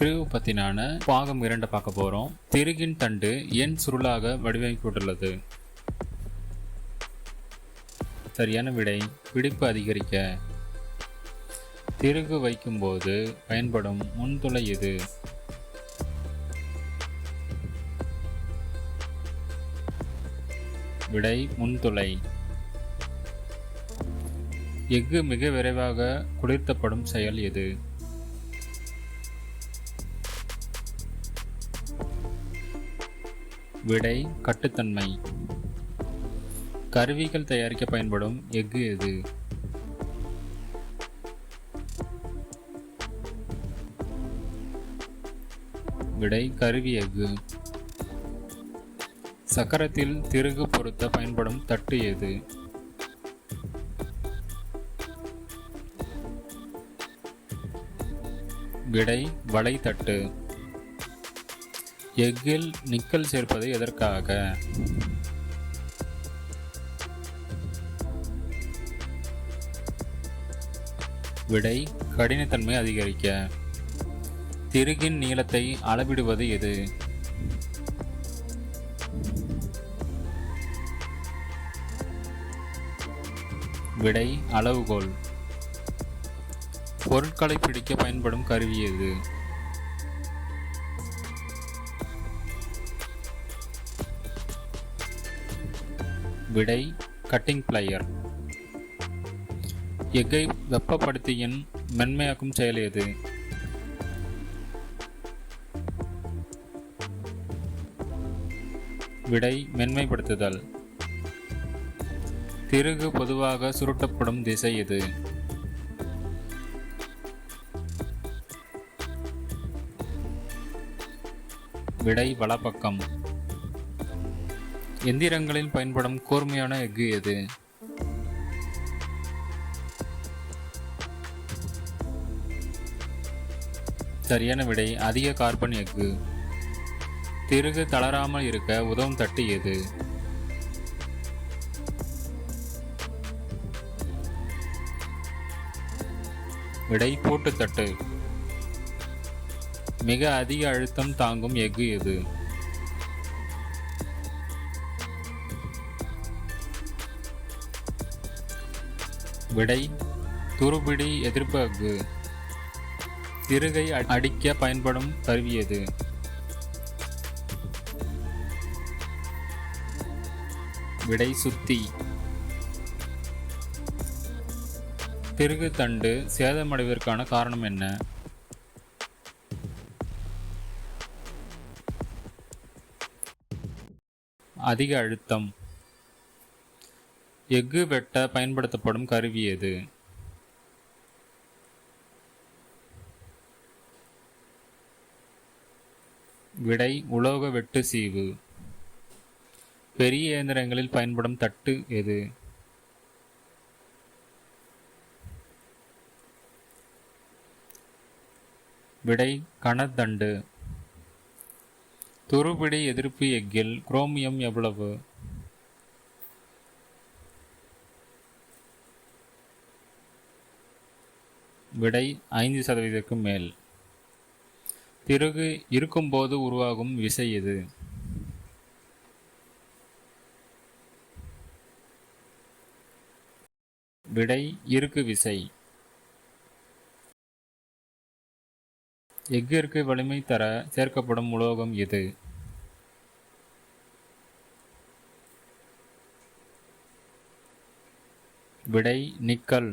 பிரிவு பத்தினான பாகம் இரண்டு பார்க்க போறோம். திருகின் தண்டு என் சுருளாக வடிவமைக்கப்பட்டுள்ளது. சரியான விடை பிடிப்பு அதிகரிக்க. திருகு வைக்கும்போது பயன்படும் முன்துளை எது? விடை முன்துளை. எஃகு மிக விரைவாக குளிர்த்தப்படும் செயல் எது? விடை கட்டுத்தன்மை. கருவிகள் தயாரிக்க பயன்படும் எஃகு எது? விடை கருவி எஃகு. சக்கரத்தில் திருகு பொருத்த பயன்படும் தட்டு எது? விடை வலைத்தட்டு எஃகில் நிக்கல் சேர்ப்பது எதற்காக? விடை கடினத்தன்மை அதிகரிக்க. திருகின் நீளத்தை அளவிடுவது எது? விடை அளவுகோல். பொருட்களை பிடிக்க பயன்படும் கருவி எது? விடை கட்டிங் பிளையர் எஃகை வெப்பப்படுத்தியின் மென்மையாக்கும் செயல் எது? விடை மென்மைப்படுத்துதல். திருகு பொதுவாக சுருட்டப்படும் திசை எது? விடை வலப்பக்கம். எந்திரங்களில் பயன்படும் கூர்மையான எஃகு எது? சரியான விடை அதிக கார்பன் எஃகு. திருகு தளராமல் இருக்க உதவும் தட்டு எது? விடை பூட்டுத்தட்டு மிக அதிக அழுத்தம் தாங்கும் எஃகு எது? விடை துருபிடி எதிர்ப்பு திருகை அடிக்க பயன்படும் கருவியது விடை சுத்தி. திருகு தண்டு சேதமடைவதற்கான காரணம் என்ன? அதிக அழுத்தம். எஃகு வெட்ட பயன்படுத்தப்படும் கருவி எது? விடை உலோக வெட்டு சீவு. பெரிய இயந்திரங்களில் பயன்படும் தட்டு எது? விடை கனதண்டு துருபிடி எதிர்ப்பு எஃகில் குரோமியம் எவ்வளவு? விடை ஐந்து சதவீதத்துக்கும் மேல். திருகு இருக்கும்போது உருவாகும் விசை எது? விடை இருக்கு விசை. எஃகிற்கு வலிமை தர சேர்க்கப்படும் உலோகம் எது? விடை நிக்கல்.